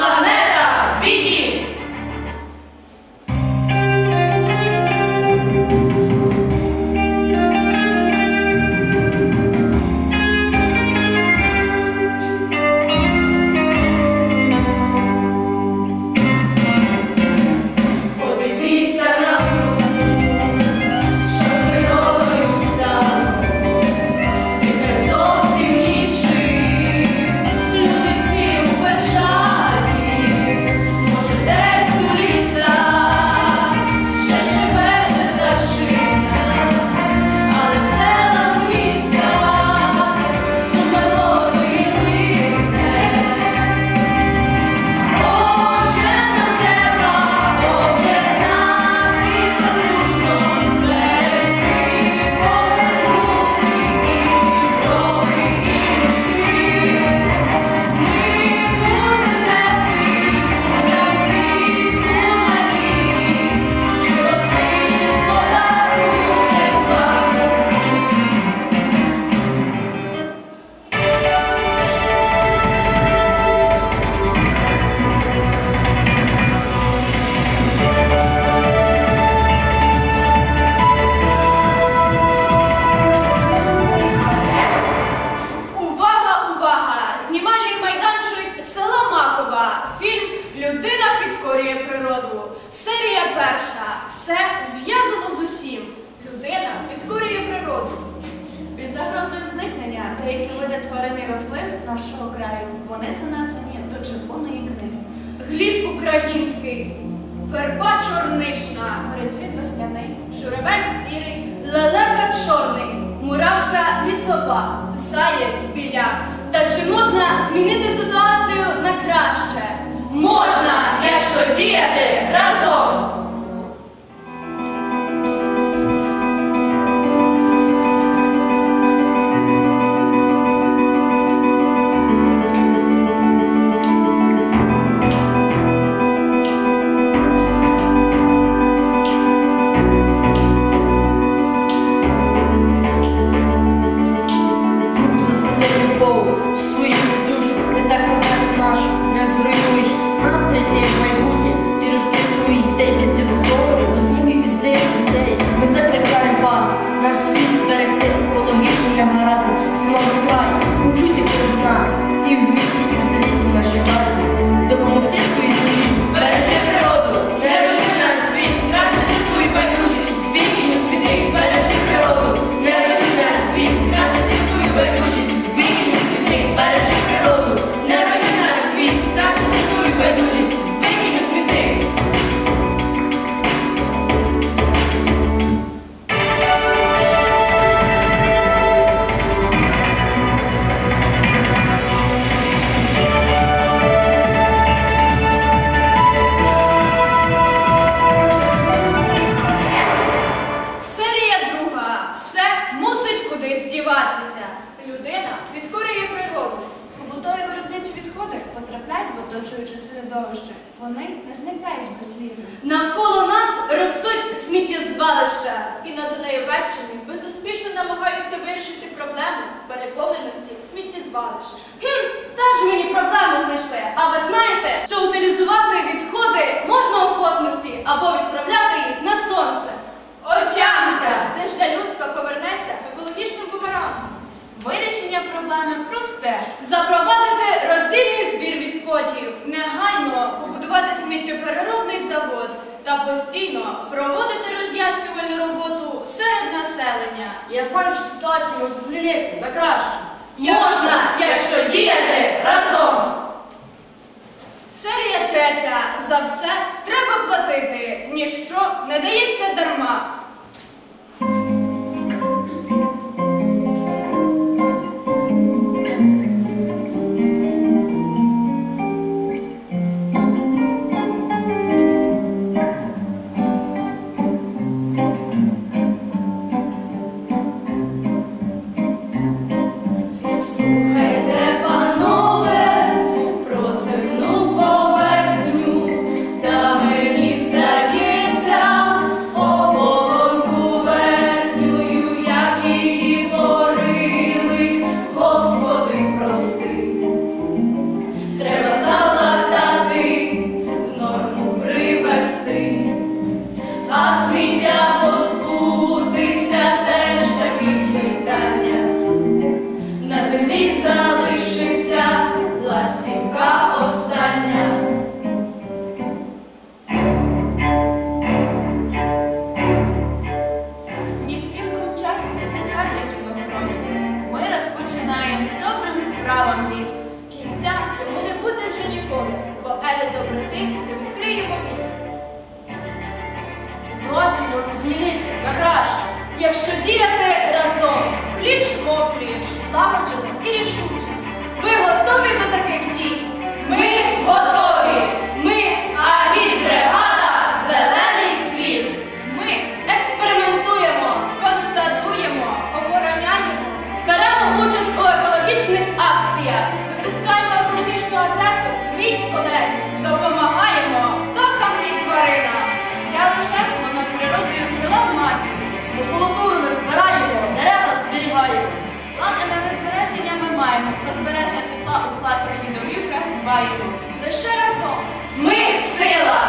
만나네. деякі види тварин і рослин нашого краю, вони занесені до червоної книги. Глід український, верба чорнична, горицвіт весняний, журавель сірий, лелека чорний, мурашка лісова, заяць біля. Та чи можна змінити ситуацію на краще? Можна, якщо діяти разом! оточуюче середовище, вони не зникають безслідно. Навколо нас ростуть сміттєзвалища, і на Донеєвеччині безуспішно намагаються вирішити проблему переповненості сміттєзвалищ. Хм, теж мені проблему знайшли. А ви знаєте, що утилізувати відходи можна у космосі або від відправити? проблеми просте. Запровадити роздільний збір відходів, негайно побудувати сміттєпереробний завод та постійно проводити роз'яснювальну роботу серед населення. Я знаю, що ситуацію можна змінити на краще. Можна, якщо діяти разом. Серія третя за все треба платити. Ніщо не дається дарма. а сміття. Якщо діяти разом, Пліч опліч. злагоджено і рішуче. Ви готові до таких дій? Ми готові! Ми агітбригада Зелений світ. Ми Експериментуємо, констатуємо. охороняємо, беремо участь у екологічних акціях, випускаємо екологічну газету Мій колег. Допомагаємо маємо. Збереження тепла у класах і домівках дбаємо. Лише разом. Ми сила,